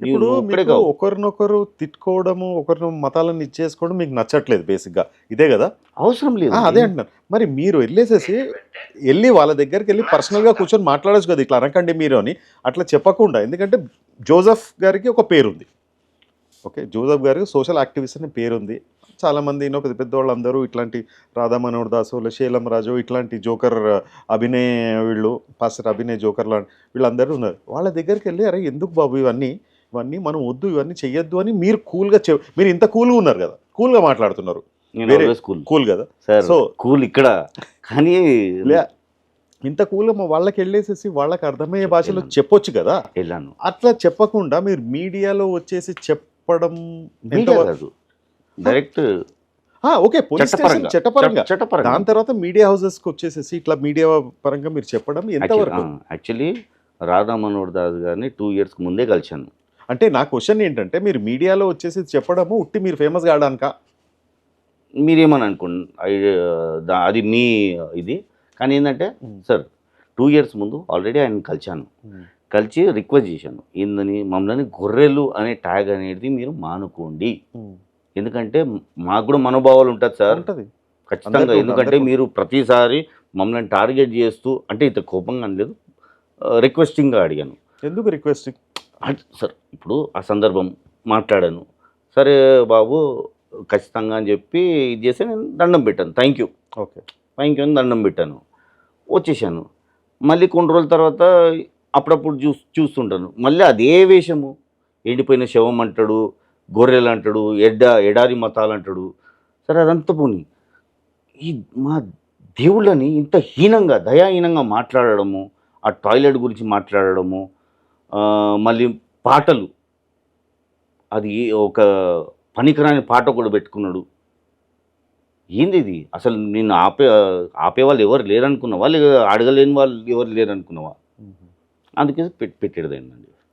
ఇప్పుడు. ఒకరినొకరు తిట్టుకోవడము ఒకరిని మతాలను ఇచ్చేసుకోవడం మీకు నచ్చట్లేదు బేసిక్గా. ఇదే కదా? అవసరం లేదు అదే అంటున్నాను. మరి మీరు వెళ్ళేసేసి వెళ్ళి వాళ్ళ దగ్గరికి వెళ్ళి పర్సనల్గా కూర్చొని మాట్లాడచ్చు కదా ఇట్లా అనకండి మీరు అని. అట్లా చెప్పకుండా ఎందుకంటే జోసఫ్ గారికి ఒక పేరు ఉంది ఓకే? జోసఫ్ గారికి సోషల్ యాక్టివిస్ట్ అనే పేరు ఉంది చాలామంది ఎన్నో పెద్ద పెద్ద వాళ్ళందరూ ఇట్లాంటి రాధా మనోహర్ దాసు శీలం రాజు ఇట్లాంటి జోకర్ అభినయ్ వీళ్ళు పాస్టర్ అభినయ్ జోకర్ లాంటి వీళ్ళందరూ ఉన్నారు. వాళ్ళ దగ్గరికి వెళ్ళి అరే ఎందుకు బాబు ఇవన్నీ? ఇవన్నీ మనం వద్దు ఇవన్నీ చెయ్యొద్దు అని మీరు కూల్గా చె మీరు ఇంత కూల్గా ఉన్నారు కదా. కూల్గా మాట్లాడుతున్నారు. వేరే- cool. కూల్. కదా. సార్ సో కూల్ ఇక్కడ. కానీ ఇంత కూల్గా మా వాళ్ళకి వెళ్ళేసేసి వాళ్ళకి అర్థమయ్యే భాషలో చెప్పొచ్చు కదా. వెళ్ళాను. అట్లా చెప్పకుండా మీరు మీడియాలో వచ్చేసి చెప్పడం డైరెక్ట్ ఓకే పోలీస్ స్టేషన్ చట్టపరంగా. దాని తర్వాత మీడియా హౌసెస్కి వచ్చేసేసి ఇట్లా మీడియా పరంగా మీరు చెప్పడం ఎంతవరకు యాక్చువల్లీ రాధా మనోహర్ దాస్ గారిని టూ ఇయర్స్ ముందే కలిశాను. అంటే నా క్వశ్చన్ ఏంటంటే మీరు మీడియాలో వచ్చేసి చెప్పడము ఉట్టి మీరు ఫేమస్ కావడానిక మీరేమని అనుకోండి అది మీ ఇది. కానీ ఏంటంటే సార్ టూ ఇయర్స్ ముందు ఆల్రెడీ ఆయన కలిశాను. కలిసి రిక్వెస్ట్ చేశాను. ఏందని మమ్మల్ని గొర్రెలు అనే ట్యాగ్ అనేది మీరు మానుకోండి. ఎందుకంటే మాకు కూడా మనోభావాలు ఉంటుంది సార్. ఉంటది. ఖచ్చితంగా. ఎందుకంటే. మీరు ప్రతిసారి మమ్మల్ని టార్గెట్ చేస్తూ అంటే ఇంత కోపంగా అనలేదు రిక్వెస్టింగ్గా అడిగాను. ఎందుకు రిక్వెస్టింగ్ సార్ ఇప్పుడు ఆ సందర్భం మాట్లాడాను. సరే బాబు ఖచ్చితంగా అని చెప్పి ఇది చేస్తే నేను దండం పెట్టాను. Thank you. Okay. Thank you అని దండం పెట్టాను. వచ్చేసాను. మళ్ళీ కొన్ని రోజుల తర్వాత అప్పుడప్పుడు చూ చూస్తుంటాను. మళ్ళీ అదే వేషము. ఎండిపోయిన శవం అంటాడు గొర్రెలు అంటాడు ఎడ్డ ఎడారి మతాలు అంటాడు. సరే అదంతా పోనీ. ఈ మా దేవుళ్ళని ఇంత హీనంగా దయాహీనంగా మాట్లాడడము ఆ టాయిలెట్ గురించి మాట్లాడడము మళ్ళీ పాటలు. అది ఒక పనికిరాని పాట కూడా పెట్టుకున్నాడు. ఏంది ఇది? అసలు నేను ఆపే ఆపే వాళ్ళు ఎవరు లేరనుకున్నావా? లేక అడగలేని వాళ్ళు ఎవరు లేరనుకున్నావా? అందుకే పెట్ పెట్టేది ఏంటండి